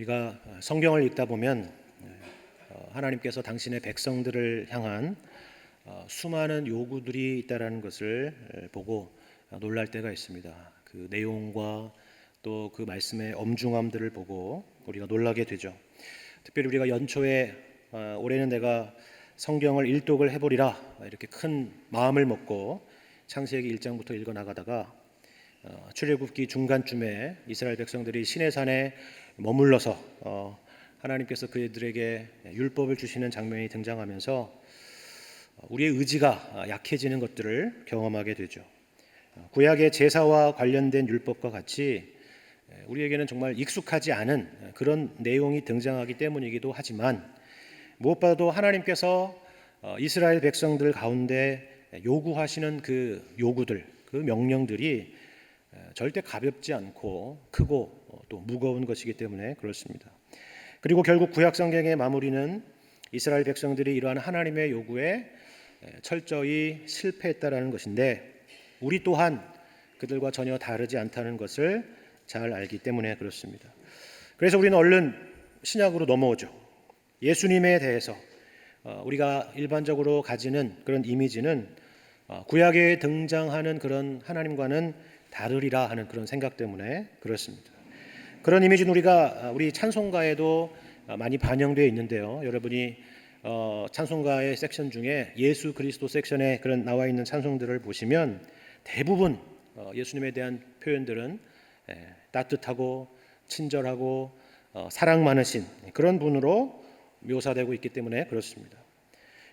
우리가 성경을 읽다 보면 어, 하나님께서 당신의 백성들을 향한 어, 수많은 요구들이 있다라는 것을 보고 놀랄 때가 있습니다. 그 내용과 또 그 말씀의 엄중함들을 보고 우리가 놀라게 되죠. 특별히 우리가 연초에 어, 올해는 내가 성경을 일독을 해보리라 이렇게 큰 마음을 먹고 창세기 1장부터 읽어 나가다가 어, 출애굽기 중간쯤에 이스라엘 백성들이 시내산에 머물러서 어, 하나님께서 그들에게 율법을 주시는 장면이 등장하면서 우리의 의지가 약해지는 것들을 경험하게 되죠. 구약의 제사와 관련된 율법과 같이 우리에게는 정말 익숙하지 않은 그런 내용이 등장하기 때문이기도 하지만 무엇보다도 하나님께서 어, 이스라엘 백성들 가운데 요구하시는 그 요구들, 그 명령들이 절대 가볍지 않고 크고 어, 또 무거운 것이기 때문에 그렇습니다. 그리고 결국 구약 성경의 마무리는 이스라엘 백성들이 이러한 하나님의 요구에 철저히 실패했다라는 것인데 우리 또한 그들과 전혀 다르지 않다는 것을 잘 알기 때문에 그렇습니다. 그래서 우리는 얼른 신약으로 넘어오죠. 예수님에 대해서 어, 우리가 일반적으로 가지는 그런 이미지는 어, 구약에 등장하는 그런 하나님과는 다르리라 하는 그런 생각 때문에 그렇습니다. 그런 이미지는 우리가 어, 우리 찬송가에도 많이 반영되어 있는데요. 여러분이 찬송가의 섹션 중에 예수 그리스도 섹션에 그런 나와 있는 찬송들을 보시면 대부분 예수님에 대한 표현들은 예, 따뜻하고 친절하고 사랑 많으신 그런 분으로 묘사되고 있기 때문에 그렇습니다.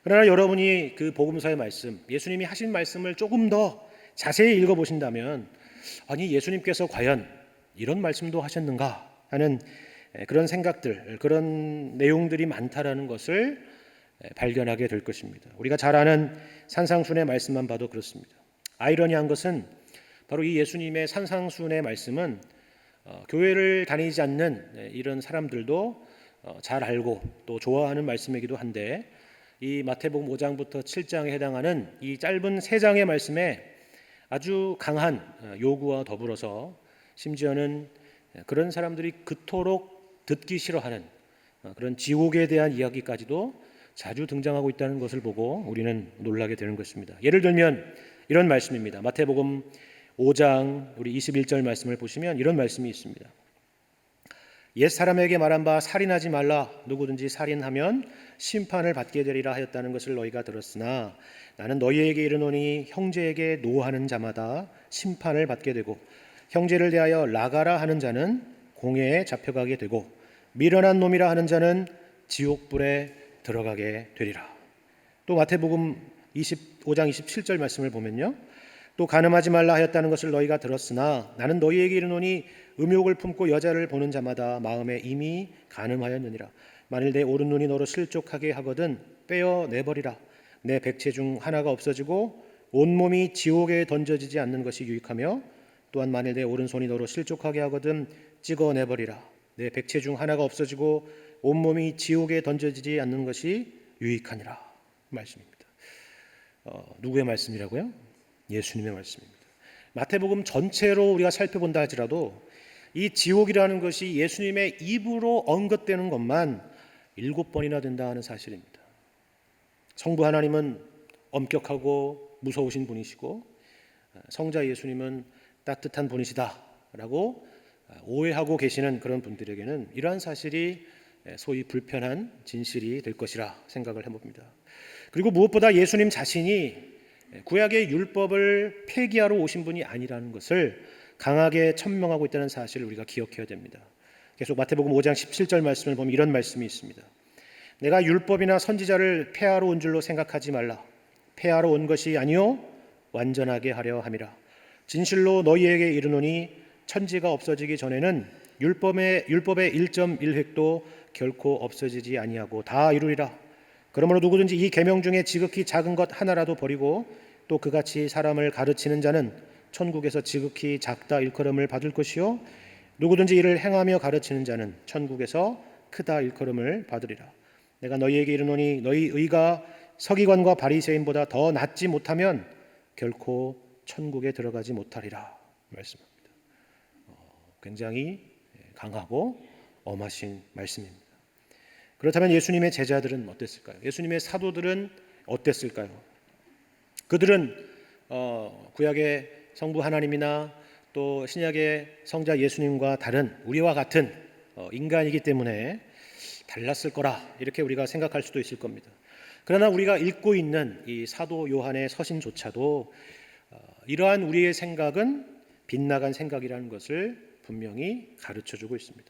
그러나 여러분이 그 복음서의 말씀, 예수님이 하신 말씀을 조금 더 자세히 읽어 보신다면 아니 예수님께서 과연 이런 말씀도 하셨는가 하는 그런 생각들, 그런 내용들이 많다라는 것을 발견하게 될 것입니다. 우리가 잘 아는 산상순의 말씀만 봐도 그렇습니다. 아이러니한 것은 바로 이 예수님의 산상순의 말씀은 어, 교회를 다니지 않는 이런 사람들도 어, 잘 알고 또 좋아하는 말씀이기도 한데 이 마태복음 5장부터 7장에 해당하는 이 짧은 세 장의 말씀에 아주 강한 어, 요구와 더불어서 심지어는 그런 사람들이 그토록 듣기 싫어하는 어, 그런 지옥에 대한 이야기까지도 자주 등장하고 있다는 것을 보고 우리는 놀라게 되는 것입니다. 예를 들면 이런 말씀입니다. 마태복음 5장 우리 21절 말씀을 보시면 이런 말씀이 있습니다. 옛 사람에게 말한 바 살인하지 말라 누구든지 살인하면 심판을 받게 되리라 하였다는 것을 너희가 들었으나 나는 너희에게 이르노니 형제에게 노하는 자마다 심판을 받게 되고 형제를 대하여 나가라 하는 자는 공회에 잡혀가게 되고 미련한 놈이라 하는 자는 지옥불에 들어가게 되리라. 또 마태복음 25장 27절 말씀을 보면요. 또 간음하지 말라 하였다는 것을 너희가 들었으나 나는 너희에게 이르노니 음욕을 품고 여자를 보는 자마다 마음에 이미 간음하였느니라. 만일 내 오른 눈이 너로 실족하게 하거든 빼어 내버리라. 내 백체 중 하나가 없어지고 온 몸이 지옥에 던져지지 않는 것이 유익하며 또한 만일 내 오른손이 너로 실족하게 하거든 찍어 내버리라. 내 백체 중 하나가 없어지고 온 몸이 지옥에 던져지지 않는 것이 유익하니라. 말씀입니다. 어, 누구의 말씀이라고요? 예수님의 말씀입니다. 마태복음 전체로 우리가 살펴본다 하지라도 이 지옥이라는 것이 예수님의 입으로 언급되는 것만 일곱 번이나 된다 하는 사실입니다. 성부 하나님은 엄격하고 무서우신 분이시고 성자 예수님은 따뜻한 분이시다라고 오해하고 계시는 그런 분들에게는 이러한 사실이 소위 불편한 진실이 될 것이라 생각을 해봅니다. 그리고 무엇보다 예수님 자신이 구약의 율법을 폐기하러 오신 분이 아니라는 것을 강하게 천명하고 있다는 사실을 우리가 기억해야 됩니다. 계속 마태복음 5장 17절 말씀을 보면 이런 말씀이 있습니다. 내가 율법이나 선지자를 폐하러 온 줄로 생각하지 말라. 폐하러 온 것이 아니요 완전하게 하려 함이라. 진실로 너희에게 이르노니 천지가 없어지기 전에는 율법의 율법의 1.1획도 결코 없어지지 아니하고 다 이루리라. 그러므로 누구든지 이 계명 중에 지극히 작은 것 하나라도 버리고 또 그같이 사람을 가르치는 자는 천국에서 지극히 작다 일컬음을 받을 것이요 누구든지 이를 행하며 가르치는 자는 천국에서 크다 일컬음을 받으리라. 내가 너희에게 이르노니 너희 의가 서기관과 바리새인보다 더 낫지 못하면 결코 천국에 들어가지 못하리라 말씀합니다. 어, 굉장히 강하고 엄하신 말씀입니다. 그렇다면 예수님의 제자들은 어땠을까요? 예수님의 사도들은 어땠을까요? 그들은 어, 구약의 성부 하나님이나 또 신약의 성자 예수님과 다른 우리와 같은 어, 인간이기 때문에 달랐을 거라 이렇게 우리가 생각할 수도 있을 겁니다. 그러나 우리가 읽고 있는 이 사도 요한의 서신조차도 어, 이러한 우리의 생각은 빗나간 생각이라는 것을 분명히 가르쳐 주고 있습니다.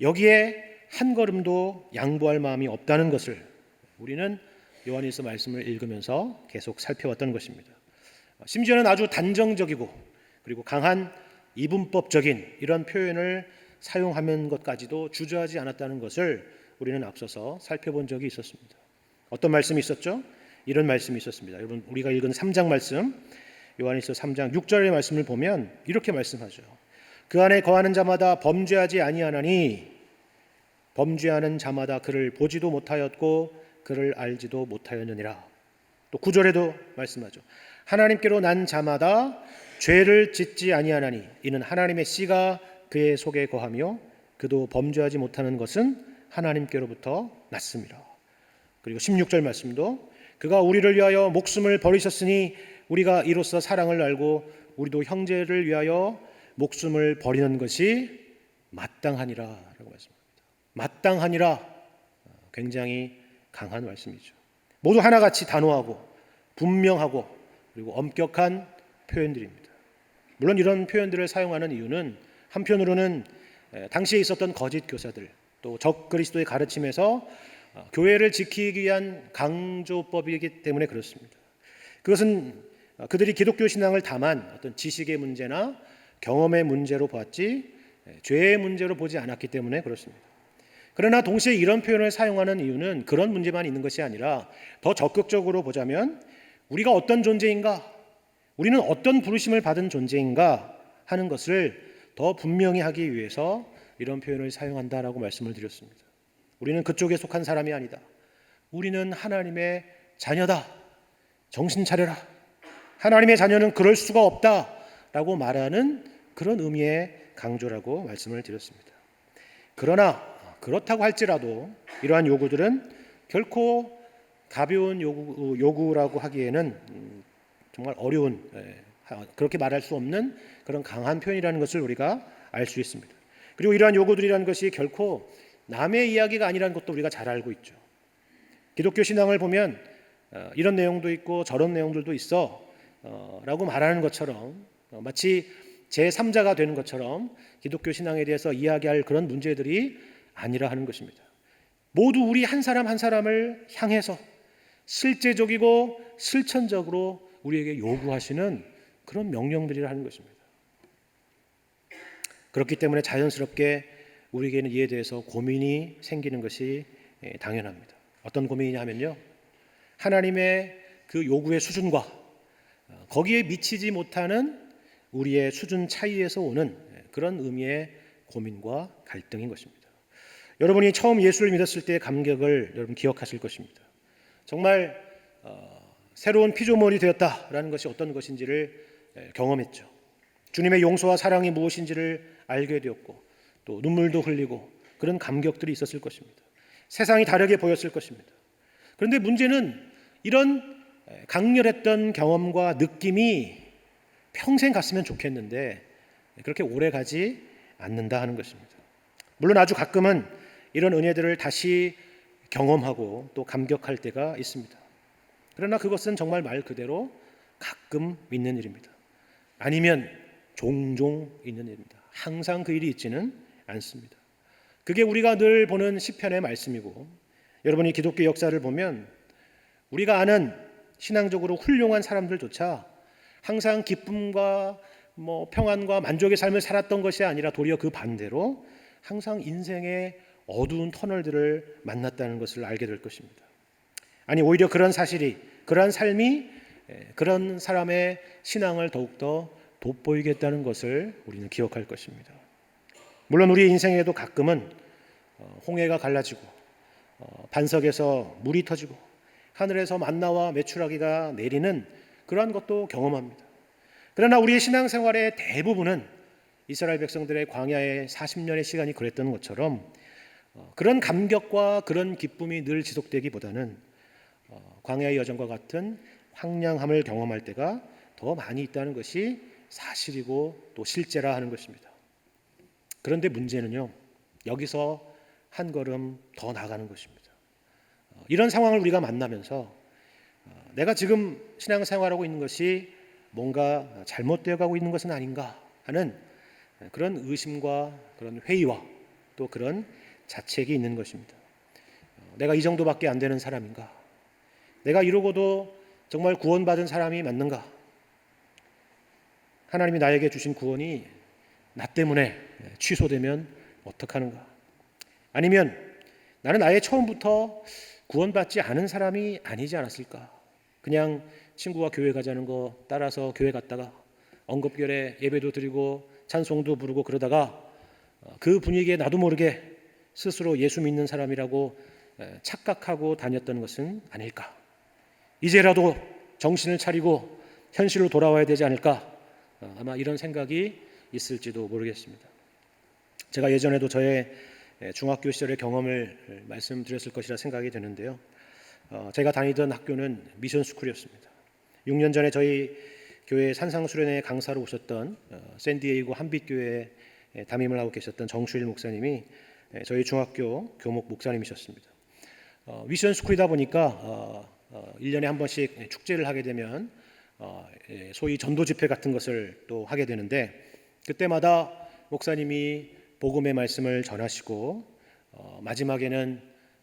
여기에 한 걸음도 양보할 마음이 없다는 것을 우리는 요한일서 말씀을 읽으면서 계속 살펴왔던 것입니다. 심지어는 아주 단정적이고 그리고 강한 이분법적인 이런 표현을 사용하는 것까지도 주저하지 않았다는 것을 우리는 앞서서 살펴본 적이 있었습니다. 어떤 말씀이 있었죠? 이런 말씀이 있었습니다. 여러분 우리가 읽은 3장 말씀 요한일서 3장 6절의 말씀을 보면 이렇게 말씀하죠. 그 안에 거하는 자마다 범죄하지 아니하나니 범죄하는 자마다 그를 보지도 못하였고 그를 알지도 못하였느니라. 또 구절에도 말씀하죠. 하나님께로 난 자마다 죄를 짓지 아니하나니 이는 하나님의 씨가 그의 속에 거하며 그도 범죄하지 못하는 것은 하나님께로부터 났습니다. 그리고 16절 말씀도 그가 우리를 위하여 목숨을 버리셨으니 우리가 이로써 사랑을 알고 우리도 형제를 위하여 목숨을 버리는 것이 마땅하니라라고 말씀합니다. 마땅하니라 굉장히 강한 말씀이죠. 모두 하나같이 단호하고 분명하고 그리고 엄격한 표현들입니다. 물론 이런 표현들을 사용하는 이유는 한편으로는 당시에 있었던 거짓 교사들 또 적그리스도의 가르침에서 어, 교회를 지키기 위한 강조법이기 때문에 그렇습니다. 그것은 어, 그들이 기독교 신앙을 다만 어떤 지식의 문제나 경험의 문제로 보았지 죄의 문제로 보지 않았기 때문에 그렇습니다. 그러나 동시에 이런 표현을 사용하는 이유는 그런 문제만 있는 것이 아니라 더 적극적으로 보자면 우리가 어떤 존재인가, 우리는 어떤 부르심을 받은 존재인가 하는 것을 더 분명히 하기 위해서 이런 표현을 사용한다라고 말씀을 드렸습니다. 우리는 그쪽에 속한 사람이 아니다. 우리는 하나님의 자녀다. 정신 차려라. 하나님의 자녀는 그럴 수가 없다 라고 말하는 그런 의미의 강조라고 말씀을 드렸습니다. 그러나 그렇다고 할지라도 이러한 요구들은 결코 가벼운 요구, 요구라고 하기에는 음, 정말 어려운 예, 그렇게 말할 수 없는 그런 강한 표현이라는 것을 우리가 알 수 있습니다. 그리고 이러한 요구들이라는 것이 결코 남의 이야기가 아니라는 것도 우리가 잘 알고 있죠. 기독교 신앙을 보면 어, 이런 내용도 있고 저런 내용들도 있어 어, 라고 말하는 것처럼 어, 마치 제3자가 되는 것처럼 기독교 신앙에 대해서 이야기할 그런 문제들이 아니라 하는 것입니다. 모두 우리 한 사람 한 사람을 향해서 실제적이고 실천적으로 우리에게 요구하시는 그런 명령들이라 하는 것입니다. 그렇기 때문에 자연스럽게 우리에게는 이에 대해서 고민이 생기는 것이 예, 당연합니다. 어떤 고민이냐 하면요. 하나님의 그 요구의 수준과 어, 거기에 미치지 못하는 우리의 수준 차이에서 오는 예, 그런 의미의 고민과 갈등인 것입니다. 여러분이 처음 예수를 믿었을 때의 감격을 여러분 기억하실 것입니다. 정말 어, 새로운 피조물이 되었다라는 것이 어떤 것인지를 경험했죠. 주님의 용서와 사랑이 무엇인지를 알게 되었고 또 눈물도 흘리고 그런 감격들이 있었을 것입니다. 세상이 다르게 보였을 것입니다. 그런데 문제는 이런 강렬했던 경험과 느낌이 평생 갔으면 좋겠는데 그렇게 오래 가지 않는다 하는 것입니다. 물론 아주 가끔은 이런 은혜들을 다시 경험하고 또 감격할 때가 있습니다. 그러나 그것은 정말 말 그대로 가끔 있는 일입니다. 아니면 종종 있는 일입니다. 항상 그 일이 있지는 않습니다. 그게 우리가 늘 보는 시편의 말씀이고 여러분이 기독교 역사를 보면 우리가 아는 신앙적으로 훌륭한 사람들조차 항상 기쁨과 뭐 평안과 만족의 삶을 살았던 것이 아니라 도리어 그 반대로 항상 인생의 어두운 터널들을 만났다는 것을 알게 될 것입니다. 아니 오히려 그런 사실이 그러한 삶이 그런 사람의 신앙을 더욱더 돋보이겠다는 것을 우리는 기억할 것입니다. 물론 우리 인생에도 가끔은 어, 홍해가 갈라지고 어, 반석에서 물이 터지고 하늘에서 만나와 메추라기가 내리는 그러한 것도 경험합니다. 그러나 우리의 신앙생활의 대부분은 이스라엘 백성들의 광야의 40년의 시간이 그랬던 것처럼 어, 그런 감격과 그런 기쁨이 늘 지속되기보다는 어, 광야의 여정과 같은 황량함을 경험할 때가 더 많이 있다는 것이 사실이고 또 실제라 하는 것입니다. 그런데 문제는요, 여기서 한 걸음 더 나가는 것입니다. 어, 이런 상황을 우리가 만나면서 어, 내가 지금 신앙생활하고 있는 것이 뭔가 잘못되어 가고 있는 것은 아닌가 하는 그런 의심과 그런 회의와 또 그런 자책이 있는 것입니다. 어, 내가 이 정도밖에 안 되는 사람인가? 내가 이러고도 정말 구원받은 사람이 맞는가? 하나님이 나에게 주신 구원이 나 때문에 취소되면 어떡하는가? 아니면 나는 아예 처음부터 구원받지 않은 사람이 아니지 않았을까? 그냥 친구가 교회 가자는 거 따라서 교회 갔다가 언급결에 예배도 드리고 찬송도 부르고 그러다가 어, 그 분위기에 나도 모르게 스스로 예수 믿는 사람이라고 에, 착각하고 다녔던 것은 아닐까? 이제라도 정신을 차리고 현실로 돌아와야 되지 않을까? 어, 아마 이런 생각이 있을지도 모르겠습니다. 제가 예전에도 저의 에, 중학교 시절의 경험을 말씀드렸을 것이라 생각이 되는데요. 어, 제가 다니던 학교는 미션 스쿨이었습니다. 6년 전에 저희 교회 산상수련회 강사로 오셨던 어, 샌디에이고 한빛교회에 담임을 하고 계셨던 정수일 목사님이 에, 저희 중학교 교목 목사님이셨습니다. 어, 미션 스쿨이다 보니까 어, 어, 1년에 한 번씩 축제를 하게 되면 어, 예, 소위 전도 집회 같은 것을 또 하게 되는데 그때마다 목사님이 복음의 말씀을 전하시고 어, 마지막에는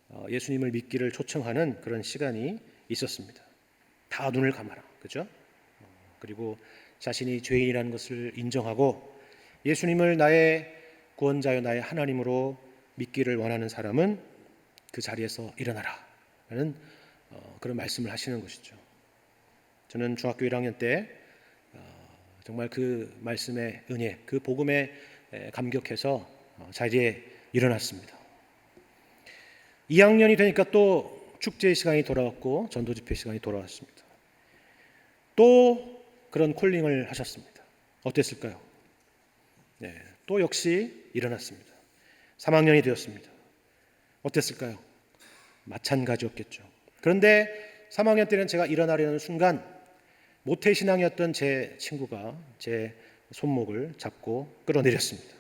어, 예수님을 믿기를 초청하는 그런 시간이 있었습니다. 다 눈을 감아라, 그죠? 어, 그리고 자신이 죄인이라는 것을 인정하고 예수님을 나의 구원자여 나의 하나님으로 믿기를 원하는 사람은 그 자리에서 일어나라 라는 어, 그런 말씀을 하시는 것이죠. 저는 중학교 1학년 때 어, 정말 그 말씀의 은혜, 그 복음에 에, 감격해서 어, 자리에 일어났습니다. 2학년이 되니까 또 축제 시간이 돌아왔고 전도 집회 시간이 돌아왔습니다. 또 그런 콜링을 하셨습니다. 어땠을까요? 네, 또 역시 일어났습니다. 3학년이 되었습니다. 어땠을까요? 마찬가지였겠죠. 그런데 3학년 때는 제가 일어나려는 순간 모태신앙이었던 제 친구가 제 손목을 잡고 끌어내렸습니다.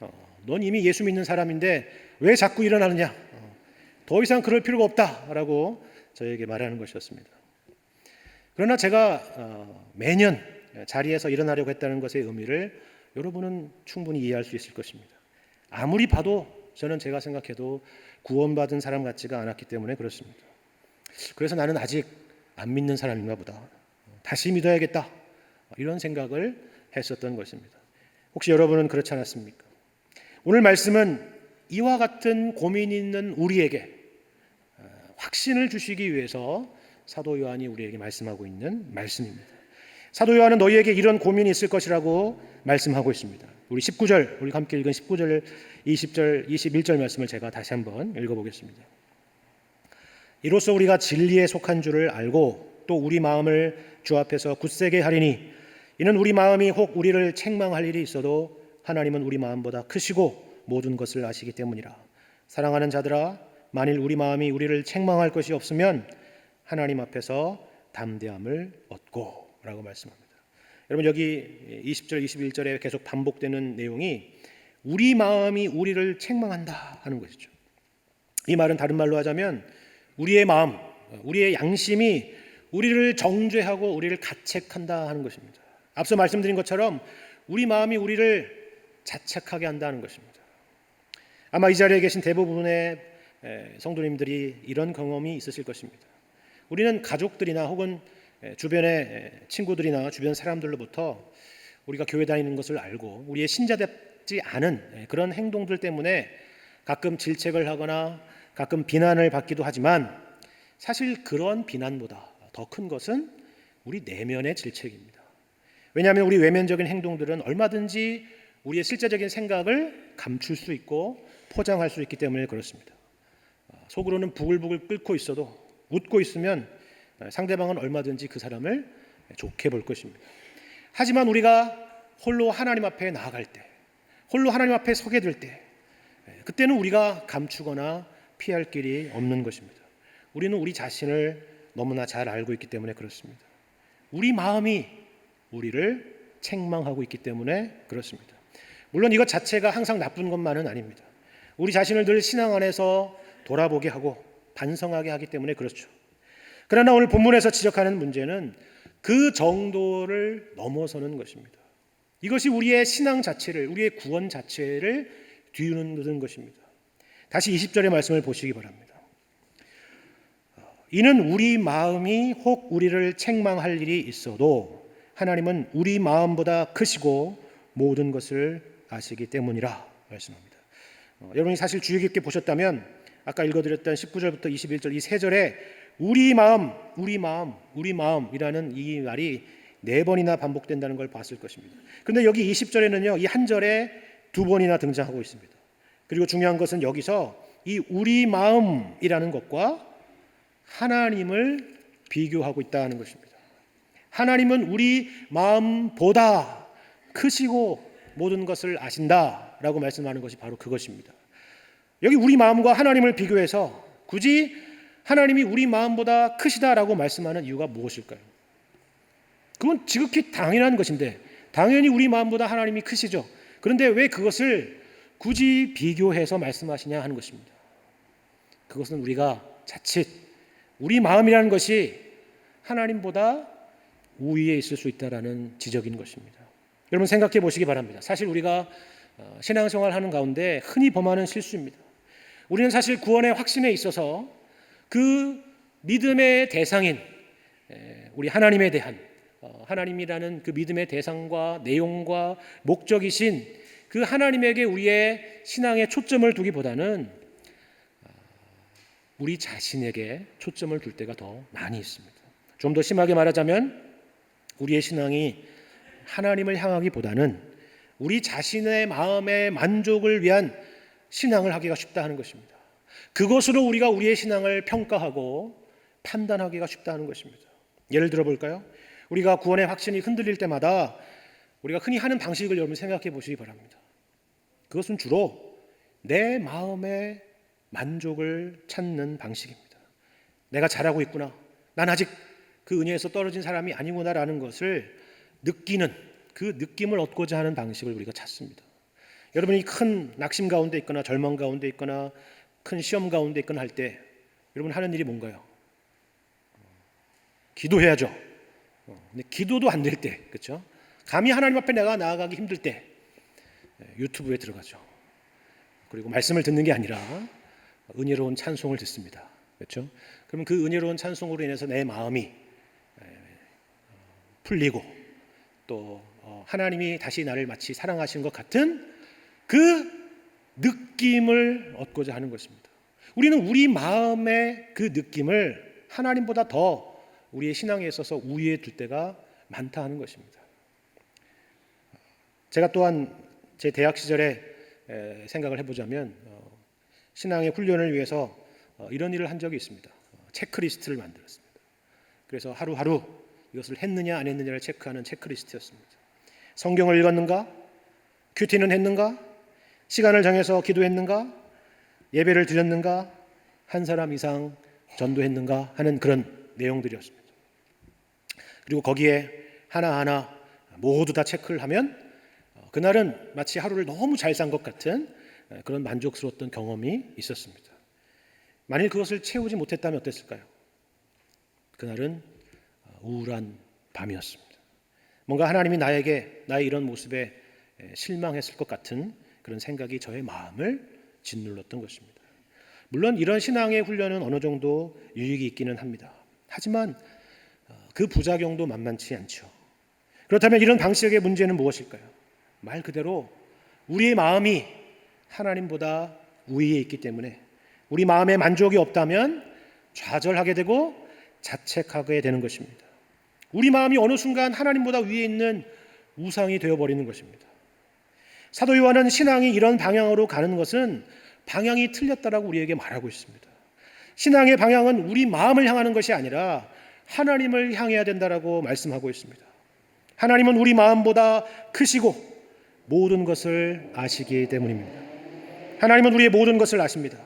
어, 넌 이미 예수 믿는 사람인데 왜 자꾸 일어나느냐? 어, 더 이상 그럴 필요가 없다 라고 저에게 말하는 것이었습니다. 그러나 제가 어, 매년 자리에서 일어나려고 했다는 것의 의미를 여러분은 충분히 이해할 수 있을 것입니다. 아무리 봐도 저는 제가 생각해도 구원받은 사람 같지가 않았기 때문에 그렇습니다. 그래서 나는 아직 안 믿는 사람인가 보다. 다시 믿어야겠다. 이런 생각을 했었던 것입니다. 혹시 여러분은 그렇지 않았습니까? 오늘 말씀은 이와 같은 고민이 있는 우리에게 어, 확신을 주시기 위해서 사도 요한이 우리에게 말씀하고 있는 말씀입니다. 사도 요한은 너희에게 이런 고민이 있을 것이라고 말씀하고 있습니다. 우리 19절, 우리 함께 읽은 19절, 20절, 21절 말씀을 제가 다시 한번 읽어보겠습니다. 이로써 우리가 진리에 속한 줄을 알고 또 우리 마음을 주 앞에서 굳세게 하리니 이는 우리 마음이 혹 우리를 책망할 일이 있어도 하나님은 우리 마음보다 크시고 모든 것을 아시기 때문이라. 사랑하는 자들아, 만일 우리 마음이 우리를 책망할 것이 없으면 하나님 앞에서 담대함을 얻고 라고 말씀합니다. 여러분 여기 20절, 21절에 계속 반복되는 내용이 우리 마음이 우리를 책망한다 하는 것이죠. 이 말은 다른 말로 하자면 우리의 마음, 우리의 양심이 우리를 정죄하고 우리를 가책한다 하는 것입니다. 앞서 말씀드린 것처럼 우리 마음이 우리를 자책하게 한다는 것입니다. 아마 이 자리에 계신 대부분의 성도님들이 이런 경험이 있으실 것입니다. 우리는 가족들이나 혹은 주변의 친구들이나 주변 사람들로부터 우리가 교회 다니는 것을 알고 우리의 신자답지 않은 그런 행동들 때문에 가끔 질책을 하거나 가끔 비난을 받기도 하지만 사실 그런 비난보다 더 큰 것은 우리 내면의 질책입니다. 왜냐하면 우리 외면적인 행동들은 얼마든지 우리의 실제적인 생각을 감출 수 있고 포장할 수 있기 때문에 그렇습니다. 속으로는 부글부글 끓고 있어도 웃고 있으면 상대방은 얼마든지 그 사람을 좋게 볼 것입니다. 하지만 우리가 홀로 하나님 앞에 나아갈 때, 홀로 하나님 앞에 서게 될 때, 예, 그때는 우리가 감추거나 피할 길이 없는 것입니다. 우리는 우리 자신을 너무나 잘 알고 있기 때문에 그렇습니다. 우리 마음이 우리를 책망하고 있기 때문에 그렇습니다. 물론 이것 자체가 항상 나쁜 것만은 아닙니다. 우리 자신을 늘 신앙 안에서 돌아보게 하고 반성하게 하기 때문에 그렇죠. 그러나 오늘 본문에서 지적하는 문제는 그 정도를 넘어서는 것입니다. 이것이 우리의 신앙 자체를, 우리의 구원 자체를 뒤우는 것입니다. 다시 20절의 말씀을 보시기 바랍니다. 이는 우리 마음이 혹 우리를 책망할 일이 있어도 하나님은 우리 마음보다 크시고 모든 것을 아시기 때문이라 말씀합니다. 어, 여러분이 사실 주의 깊게 보셨다면 아까 읽어드렸던 19절부터 21절 이 세 절에 우리 마음, 우리 마음, 우리 마음이라는 이 말이 네 번이나 반복된다는 걸 봤을 것입니다. 그런데 여기 20절에는요, 이 한 절에 두 번이나 등장하고 있습니다. 그리고 중요한 것은 여기서 이 우리 마음이라는 것과 하나님을 비교하고 있다는 것입니다. 하나님은 우리 마음보다 크시고 모든 것을 아신다라고 말씀하는 것이 바로 그것입니다. 여기 우리 마음과 하나님을 비교해서 굳이 하나님이 우리 마음보다 크시다라고 말씀하는 이유가 무엇일까요? 그건 지극히 당연한 것인데 당연히 우리 마음보다 하나님이 크시죠. 그런데 왜 그것을 굳이 비교해서 말씀하시냐 하는 것입니다. 그것은 우리가 자칫 우리 마음이라는 것이 하나님보다 우위에 있을 수 있다라는 지적인 것입니다. 여러분 생각해 보시기 바랍니다. 사실 우리가 어, 신앙생활 하는 가운데 흔히 범하는 실수입니다. 우리는 사실 구원의 확신에 있어서 그 믿음의 대상인 우리 하나님에 대한 어, 하나님이라는 그 믿음의 대상과 내용과 목적이신 그 하나님에게 우리의 신앙에 초점을 두기보다는 어, 우리 자신에게 초점을 둘 때가 더 많이 있습니다. 좀 더 심하게 말하자면 우리의 신앙이 하나님을 향하기보다는 우리 자신의 마음의 만족을 위한 신앙을 하기가 쉽다 하는 것입니다. 그것으로 우리가 우리의 신앙을 평가하고 판단하기가 쉽다 하는 것입니다. 예를 들어 볼까요? 우리가 구원의 확신이 흔들릴 때마다 우리가 흔히 하는 방식을 여러분 생각해 보시기 바랍니다. 그것은 주로 내 마음의 만족을 찾는 방식입니다. 내가 잘하고 있구나. 난 아직 그 은혜에서 떨어진 사람이 아니구나라는 것을 느끼는 그 느낌을 얻고자 하는 방식을 우리가 찾습니다. 여러분이 큰 낙심 가운데 있거나 절망 가운데 있거나 큰 시험 가운데 있거나 할 때 여러분 하는 일이 뭔가요? 기도해야죠. 어, 근데 기도도 안 될 때, 그렇죠? 감히 하나님 앞에 내가 나아가기 힘들 때 예, 유튜브에 들어가죠. 그리고 말씀을 듣는 게 아니라 은혜로운 찬송을 듣습니다. 그렇죠? 그러면 그 은혜로운 찬송으로 인해서 내 마음이 예, 풀리고 또 어, 하나님이 다시 나를 마치 사랑하신 것 같은 그 느낌을 얻고자 하는 것입니다. 우리는 우리 마음의 그 느낌을 하나님보다 더 우리의 신앙에 있어서 우위에 둘 때가 많다 하는 것입니다. 제가 또한 제 대학 시절에 생각을 해보자면 어, 신앙의 훈련을 위해서 어, 이런 일을 한 적이 있습니다. 어, 체크리스트를 만들었습니다. 그래서 하루하루 이것을 했느냐 안 했느냐를 체크하는 체크리스트였습니다. 성경을 읽었는가? 큐티는 했는가? 시간을 정해서 기도했는가? 예배를 드렸는가? 한 사람 이상 전도했는가? 하는 그런 내용들이었습니다. 그리고 거기에 하나하나 모두 다 체크를 하면 어, 그날은 마치 하루를 너무 잘 산 것 같은 어, 그런 만족스러웠던 경험이 있었습니다. 만일 그것을 채우지 못했다면 어땠을까요? 그날은 어, 우울한 밤이었습니다. 뭔가 하나님이 나에게 나의 이런 모습에 실망했을 것 같은 그런 생각이 저의 마음을 짓눌렀던 것입니다. 물론 이런 신앙의 훈련은 어느 정도 유익이 있기는 합니다. 하지만 그 부작용도 만만치 않죠. 그렇다면 이런 방식의 문제는 무엇일까요? 말 그대로 우리의 마음이 하나님보다 우위에 있기 때문에 우리 마음에 만족이 없다면 좌절하게 되고 자책하게 되는 것입니다. 우리 마음이 어느 순간 하나님보다 위에 있는 우상이 되어버리는 것입니다. 사도 요한은 신앙이 이런 방향으로 가는 것은 방향이 틀렸다라고 우리에게 말하고 있습니다. 신앙의 방향은 우리 마음을 향하는 것이 아니라 하나님을 향해야 된다라고 말씀하고 있습니다. 하나님은 우리 마음보다 크시고 모든 것을 아시기 때문입니다. 하나님은 우리의 모든 것을 아십니다.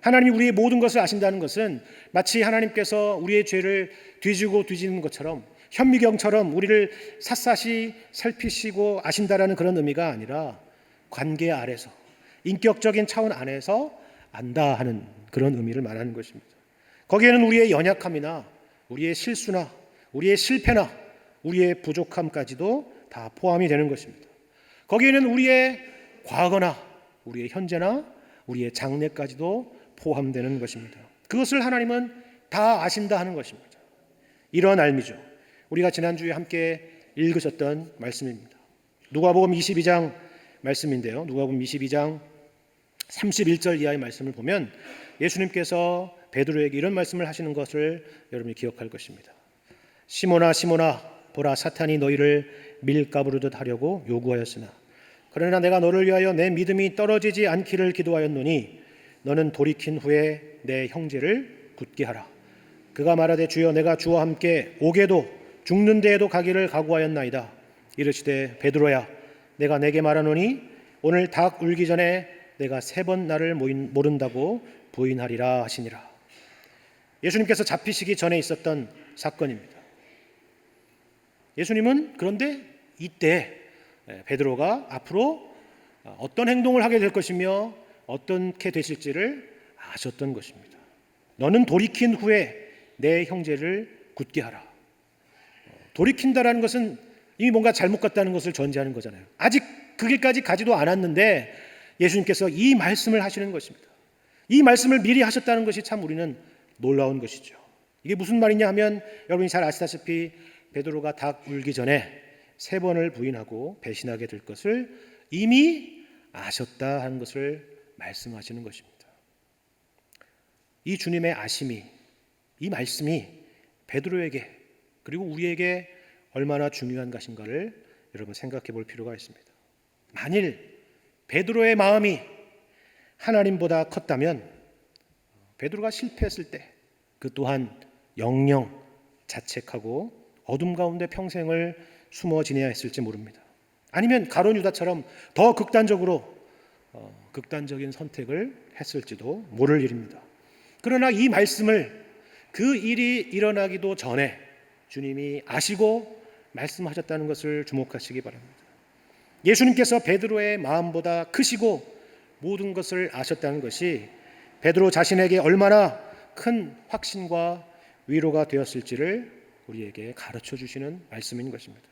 하나님이 우리의 모든 것을 아신다는 것은 마치 하나님께서 우리의 죄를 뒤지고 뒤지는 것처럼 현미경처럼 우리를 샅샅이 살피시고 아신다라는 그런 의미가 아니라 관계 아래서 인격적인 차원 안에서 안다 하는 그런 의미를 말하는 것입니다. 거기에는 우리의 연약함이나 우리의 실수나 우리의 실패나 우리의 부족함까지도 다 포함이 되는 것입니다. 거기에는 우리의 과거나 우리의 현재나 우리의 장래까지도 포함되는 것입니다. 그것을 하나님은 다 아신다 하는 것입니다. 이러한 알미죠. 우리가 지난주에 함께 읽으셨던 말씀입니다. 누가복음 22장 말씀인데요. 누가복음 22장 31절 이하의 말씀을 보면 예수님께서 베드로에게 이런 말씀을 하시는 것을 여러분이 기억할 것입니다. 시모나 시모나 보라 사탄이 너희를 밀가부르듯 하려고 요구하였으나 그러나 내가 너를 위하여 내 믿음이 떨어지지 않기를 기도하였노니 너는 돌이킨 후에 내 형제를 굳게 하라. 그가 말하되 주여 내가 주와 함께 오게도 죽는 데에도 가기를 각오하였나이다. 이르시되 베드로야 내가 내게 말하노니 오늘 닭 울기 전에 내가 세 번 나를 모른다고 부인하리라 하시니라. 예수님께서 잡히시기 전에 있었던 사건입니다. 예수님은 그런데 이때 예, 베드로가 앞으로 어떤 행동을 하게 될 것이며 어떻게 되실지를 아셨던 것입니다. 너는 돌이킨 후에 내 형제를 굳게 하라. 돌이킨다라는 것은 이미 뭔가 잘못 갔다는 것을 전제하는 거잖아요. 아직 그 길까지 가지도 않았는데 예수님께서 이 말씀을 하시는 것입니다. 이 말씀을 미리 하셨다는 것이 참 우리는 놀라운 것이죠. 이게 무슨 말이냐 하면 여러분이 잘 아시다시피 베드로가 닭 울기 전에 세 번을 부인하고 배신하게 될 것을 이미 아셨다 하는 것을 말씀하시는 것입니다. 이 주님의 아심이 이 말씀이 베드로에게 그리고 우리에게 얼마나 중요한 것인가를 여러분 생각해 볼 필요가 있습니다. 만일 베드로의 마음이 하나님보다 컸다면 베드로가 실패했을 때 그 또한 영영 자책하고 어둠 가운데 평생을 숨어 지내야 했을지 모릅니다. 아니면 가론 유다처럼 더 극단적으로 어, 극단적인 선택을 했을지도 모를 일입니다. 그러나 이 말씀을 그 일이 일어나기도 전에 주님이 아시고 말씀하셨다는 것을 주목하시기 바랍니다. 예수님께서 베드로의 마음보다 크시고 모든 것을 아셨다는 것이 베드로 자신에게 얼마나 큰 확신과 위로가 되었을지를 우리에게 가르쳐 주시는 말씀인 것입니다.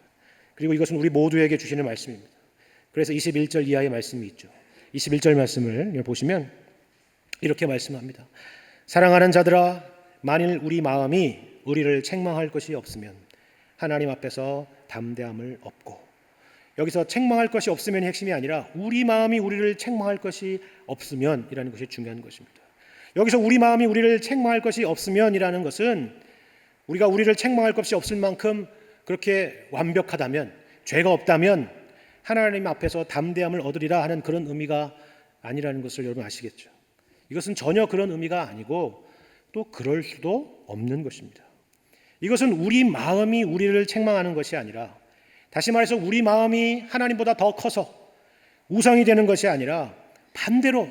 그리고 이것은 우리 모두에게 주시는 말씀입니다. 그래서 21절 이하의 말씀이 있죠. 21절 말씀을 보시면 이렇게 말씀합니다. 사랑하는 자들아 만일 우리 마음이 우리를 책망할 것이 없으면 하나님 앞에서 담대함을 얻고 여기서 책망할 것이 없으면 핵심이 아니라 우리 마음이 우리를 책망할 것이 없으면이라는 것이 중요한 것입니다. 여기서 우리 마음이 우리를 책망할 것이 없으면이라는 것은 우리가 우리를 책망할 것이 없을 만큼 그렇게 완벽하다면 죄가 없다면 하나님 앞에서 담대함을 얻으리라 하는 그런 의미가 아니라는 것을 여러분 아시겠죠. 이것은 전혀 그런 의미가 아니고 또 그럴 수도 없는 것입니다. 이것은 우리 마음이 우리를 책망하는 것이 아니라 다시 말해서 우리 마음이 하나님보다 더 커서 우상이 되는 것이 아니라 반대로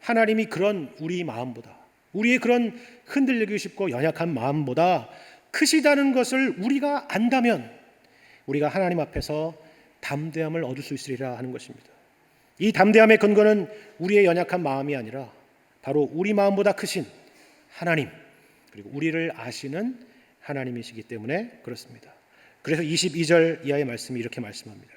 하나님이 그런 우리 마음보다 우리의 그런 흔들리기 쉽고 연약한 마음보다 크시다는 것을 우리가 안다면 우리가 하나님 앞에서 담대함을 얻을 수 있으리라 하는 것입니다. 이 담대함의 근거는 우리의 연약한 마음이 아니라 바로 우리 마음보다 크신 하나님 그리고 우리를 아시는 하나님이시기 때문에 그렇습니다. 그래서 22절 이하의 말씀이 이렇게 말씀합니다.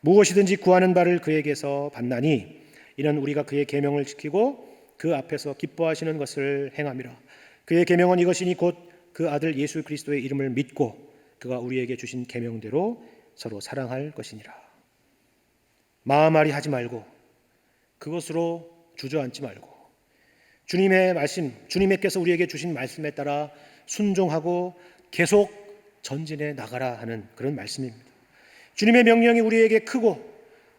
무엇이든지 구하는 바를 그에게서 받나니 이는 우리가 그의 계명을 지키고 그 앞에서 기뻐하시는 것을 행함이라. 그의 계명은 이것이니 곧 그 아들 예수 그리스도의 이름을 믿고 그가 우리에게 주신 계명대로 서로 사랑할 것이니라. 마음앓이 하지 말고 그것으로 주저앉지 말고 주님의 말씀, 주님께서 우리에게 주신 말씀에 따라 순종하고 계속 전진해 나가라 하는 그런 말씀입니다. 주님의 명령이 우리에게 크고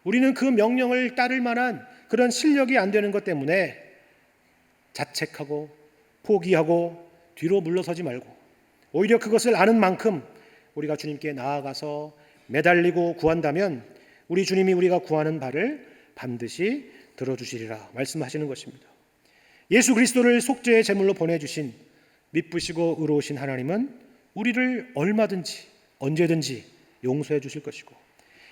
우리는 그 명령을 따를 만한 그런 실력이 안 되는 것 때문에 자책하고 포기하고 뒤로 물러서지 말고 오히려 그것을 아는 만큼 우리가 주님께 나아가서 매달리고 구한다면 우리 주님이 우리가 구하는 바를 반드시 들어주시리라 말씀하시는 것입니다. 예수 그리스도를 속죄의 제물로 보내주신 미쁘시고 의로우신 하나님은 우리를 얼마든지 언제든지 용서해 주실 것이고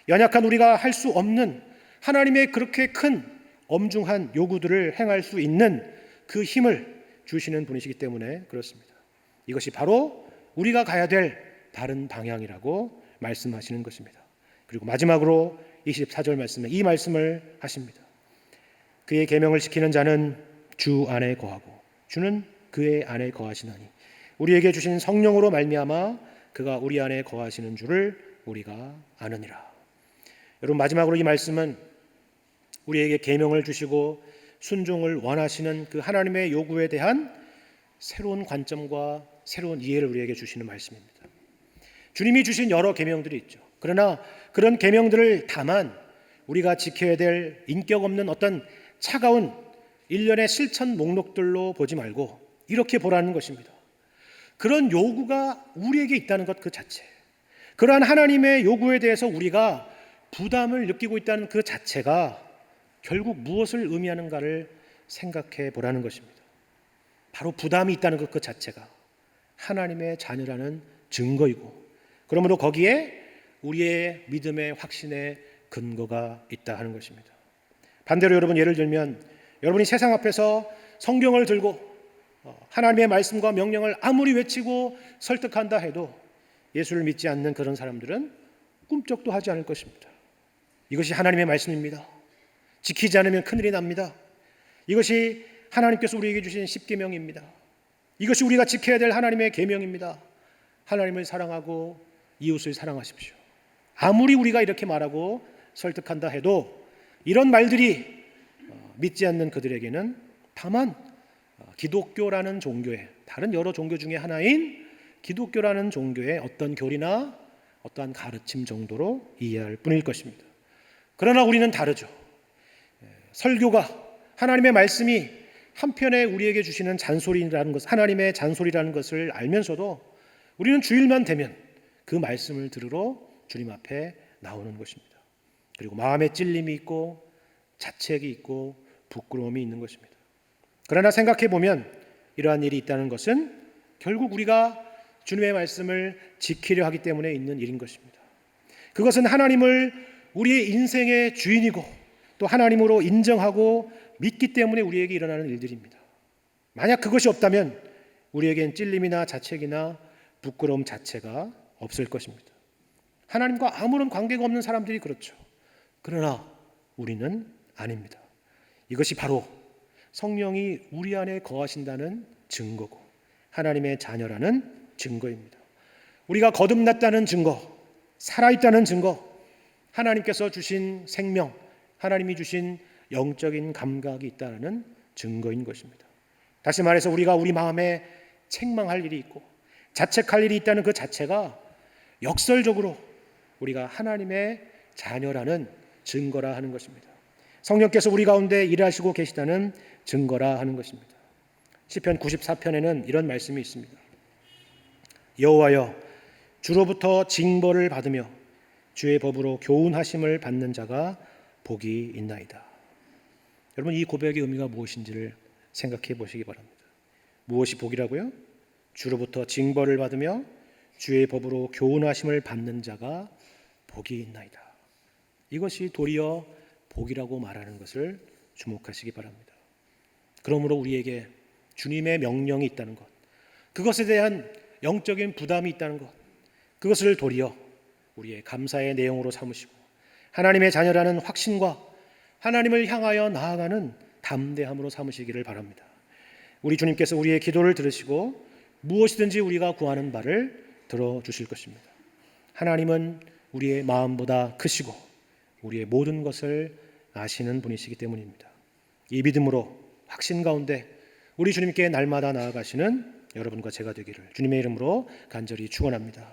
연약한 우리가 할 수 없는 하나님의 그렇게 큰 엄중한 요구들을 행할 수 있는 그 힘을 주시는 분이시기 때문에 그렇습니다. 이것이 바로 우리가 가야 될 바른 방향이라고 말씀하시는 것입니다. 그리고 마지막으로 24절 말씀에 이 말씀을 하십니다. 그의 계명을 지키는 자는 주 안에 거하고 주는 그의 안에 거하시나니 우리에게 주신 성령으로 말미암아 그가 우리 안에 거하시는 줄을 우리가 아느니라. 여러분 마지막으로 이 말씀은 우리에게 계명을 주시고 순종을 원하시는 그 하나님의 요구에 대한 새로운 관점과 새로운 이해를 우리에게 주시는 말씀입니다. 주님이 주신 여러 계명들이 있죠. 그러나 그런 계명들을 다만 우리가 지켜야 될 인격 없는 어떤 차가운 일련의 실천 목록들로 보지 말고 이렇게 보라는 것입니다. 그런 요구가 우리에게 있다는 것 그 자체. 그러한 하나님의 요구에 대해서 우리가 부담을 느끼고 있다는 그 자체가 결국 무엇을 의미하는가를 생각해 보라는 것입니다. 바로 부담이 있다는 것 그 자체가 하나님의 자녀라는 증거이고 그러므로 거기에 우리의 믿음의 확신의 근거가 있다 하는 것입니다. 반대로 여러분 예를 들면 여러분이 세상 앞에서 성경을 들고 어, 하나님의 말씀과 명령을 아무리 외치고 설득한다 해도 예수를 믿지 않는 그런 사람들은 꿈쩍도 하지 않을 것입니다. 이것이 하나님의 말씀입니다. 지키지 않으면 큰일이 납니다. 이것이 하나님께서 우리에게 주신 십계명입니다. 이것이 우리가 지켜야 될 하나님의 계명입니다. 하나님을 사랑하고 이웃을 사랑하십시오. 아무리 우리가 이렇게 말하고 설득한다 해도 이런 말들이 어, 믿지 않는 그들에게는 다만 어, 기독교라는 종교의 다른 여러 종교 중에 하나인 기독교라는 종교의 어떤 교리나 어떠한 가르침 정도로 이해할 뿐일 것입니다. 그러나 우리는 다르죠. 예, 설교가 하나님의 말씀이 한편에 우리에게 주시는 잔소리라는 것, 하나님의 잔소리라는 것을 알면서도 우리는 주일만 되면 그 말씀을 들으러 주님 앞에 나오는 것입니다. 그리고 마음에 찔림이 있고 자책이 있고 부끄러움이 있는 것입니다. 그러나 생각해 보면 이러한 일이 있다는 것은 결국 우리가 주님의 말씀을 지키려 하기 때문에 있는 일인 것입니다. 그것은 하나님을 우리의 인생의 주인이고 또 하나님으로 인정하고 믿기 때문에 우리에게 일어나는 일들입니다. 만약 그것이 없다면 우리에겐 찔림이나 자책이나 부끄러움 자체가 없을 것입니다. 하나님과 아무런 관계가 없는 사람들이 그렇죠. 그러나 우리는 아닙니다. 이것이 바로 성령이 우리 안에 거하신다는 증거고 하나님의 자녀라는 증거입니다. 우리가 거듭났다는 증거, 살아있다는 증거, 하나님께서 주신 생명, 하나님이 주신 영적인 감각이 있다는 증거인 것입니다. 다시 말해서 우리가 우리 마음에 책망할 일이 있고 자책할 일이 있다는 그 자체가 역설적으로 우리가 하나님의 자녀라는 증거라 하는 것입니다. 성령께서 우리 가운데 일하시고 계시다는 증거라 하는 것입니다. 시편 94편에는 이런 말씀이 있습니다. 여호와여 주로부터 징벌을 받으며 주의 법으로 교훈하심을 받는 자가 복이 있나이다. 여러분 이 고백의 의미가 무엇인지를 생각해 보시기 바랍니다. 무엇이 복이라고요? 주로부터 징벌을 받으며 주의 법으로 교훈하심을 받는 자가 복이 있나이다. 이것이 도리어 복이라고 말하는 것을 주목하시기 바랍니다. 그러므로 우리에게 주님의 명령이 있다는 것, 그것에 대한 영적인 부담이 있다는 것, 그것을 도리어 우리의 감사의 내용으로 삼으시고 하나님의 자녀라는 확신과 하나님을 향하여 나아가는 담대함으로 삼으시기를 바랍니다. 우리 주님께서 우리의 기도를 들으시고 무엇이든지 우리가 구하는 바를 들어 주실 것입니다. 하나님은 우리의 마음보다 크시고 우리의 모든 것을 아시는 분이시기 때문입니다. 이 믿음으로 확신 가운데 우리 주님께 날마다 나아가시는 여러분과 제가 되기를 주님의 이름으로 간절히 축원합니다.